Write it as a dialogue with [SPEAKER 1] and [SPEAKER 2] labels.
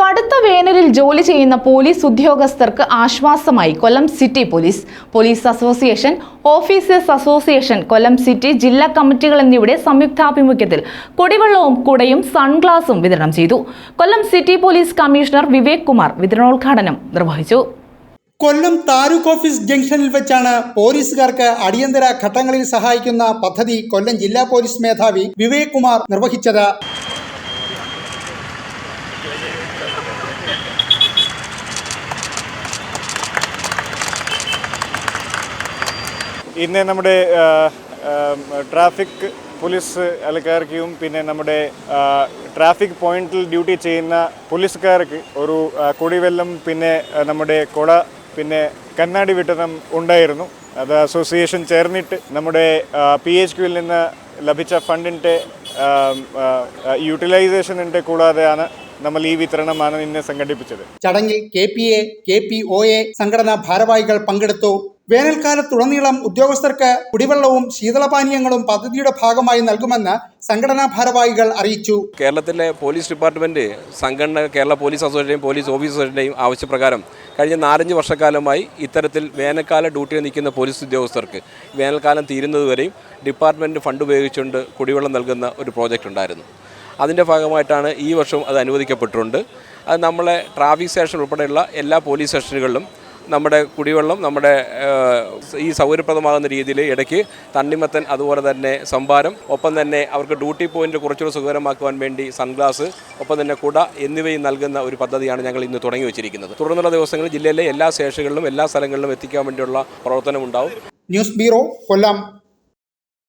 [SPEAKER 1] കടുത്ത വേനലിൽ ജോലി ചെയ്യുന്ന പോലീസ് ഉദ്യോഗസ്ഥർക്ക് ആശ്വാസമായി Kollam city police. Police association officers association Kollam city ജില്ലാ കമ്മിറ്റികൾ എന്നിവയുടെ സംയുക്താഭിമുഖ്യത്തിൽ കുടിവെള്ളവും കുടയും സൺഗ്ലാസും വിതരണം ചെയ്തു. Kollam city police commissioner Vivek Kumar വിതരണോദ്ഘാടനം നിർവഹിച്ചു.
[SPEAKER 2] കൊല്ലം താലൂക്ക് ഓഫീസ് ജംഗ്ഷനിൽ വെച്ചാണ് പോലീസുകാർക്ക് അടിയന്തര ഘട്ടങ്ങളിൽ സഹായിക്കുന്ന പദ്ധതി കൊല്ലം ജില്ലാ പോലീസ് മേധാവി വിവേക് കുമാർ നിർവഹിച്ചത്.
[SPEAKER 3] ഇന്ന് നമ്മുടെ ട്രാഫിക് പോലീസ് അലക്കാർക്കും പിന്നെ നമ്മുടെ ട്രാഫിക് പോയിന്റിൽ ഡ്യൂട്ടി ചെയ്യുന്ന പോലീസുകാർക്ക് ഒരു കുടിവെള്ളം പിന്നെ നമ്മുടെ കുട പിന്നെ കണ്ണാടി വിതരണം ഉണ്ടായിരുന്നു. അത് അസോസിയേഷൻ ചേർന്നിട്ട് നമ്മുടെ പി എച്ച് ക്യുവിൽ നിന്ന് ലഭിച്ച ഫണ്ടിന്റെ യൂട്ടിലൈസേഷനിന്റെ കൂടാതെയാണ് നമ്മൾ ഈ വിതരണമാണ് ഇന്ന് സംഘടിപ്പിച്ചത്.
[SPEAKER 2] ചടങ്ങിൽ K P A K P O A സംഘടനാ ഭാരവാഹികൾ പങ്കെടുത്തു. വേനൽക്കാലത്തുടനീളം ഉദ്യോഗസ്ഥർക്ക് കുടിവെള്ളവും ശീതളപാനീയങ്ങളും പദ്ധതിയുടെ ഭാഗമായി നൽകുമെന്ന് സംഘടനാ ഭാരവാഹികൾ അറിയിച്ചു.
[SPEAKER 4] കേരളത്തിലെ പോലീസ് ഡിപ്പാർട്ട്മെന്റ് സംഘടന കേരള പോലീസ് അസോസിയേഷന്റെയും പോലീസ് ഓഫീസേഴ്സിന്റെയും ആവശ്യപ്രകാരം കഴിഞ്ഞ നാലഞ്ച് വർഷക്കാലമായി ഇത്തരത്തിൽ വേനൽക്കാല ഡ്യൂട്ടിയിൽ നിൽക്കുന്ന പോലീസ് ഉദ്യോഗസ്ഥർക്ക് വേനൽക്കാലം തീരുന്നതുവരെയും ഡിപ്പാർട്ട്മെന്റ് ഫണ്ട് ഉപയോഗിച്ചുകൊണ്ട് കുടിവെള്ളം നൽകുന്ന ഒരു പ്രോജക്റ്റ് ഉണ്ടായിരുന്നു. അതിന്റെ ഭാഗമായിട്ടാണ് ഈ വർഷം അത് അനുവദിക്കപ്പെട്ടിട്ടുണ്ട്. അത് നമ്മളെ ട്രാഫിക് സ്റ്റേഷൻ ഉൾപ്പെടെയുള്ള എല്ലാ പോലീസ് സ്റ്റേഷനുകളിലും നമ്മുടെ കുടിവെള്ളം നമ്മുടെ ഈ സൗകര്യപ്രദമാകുന്ന രീതിയിൽ ഇടയ്ക്ക് തണ്ണിമത്തൻ അതുപോലെ തന്നെ സംഭാരം ഒപ്പം തന്നെ അവർക്ക് ഡ്യൂട്ടി പോയിന്റ് കുറച്ചുകൂടി സുഖകരമാക്കുവാൻ വേണ്ടി സൺഗ്ലാസ് ഒപ്പം തന്നെ കുട എന്നിവയും നൽകുന്ന ഒരു പദ്ധതിയാണ് ഞങ്ങൾ ഇന്ന് തുടങ്ങി വെച്ചിരിക്കുന്നത്. തുടർന്നുള്ള ദിവസങ്ങളിൽ ജില്ലയിലെ എല്ലാ സ്റ്റേഷനുകളിലും എല്ലാ സ്ഥലങ്ങളിലും എത്തിക്കാൻ വേണ്ടിയുള്ള പ്രവർത്തനം ഉണ്ടാവും
[SPEAKER 2] ന്യൂസ് ബ്യൂറോ കൊല്ലം.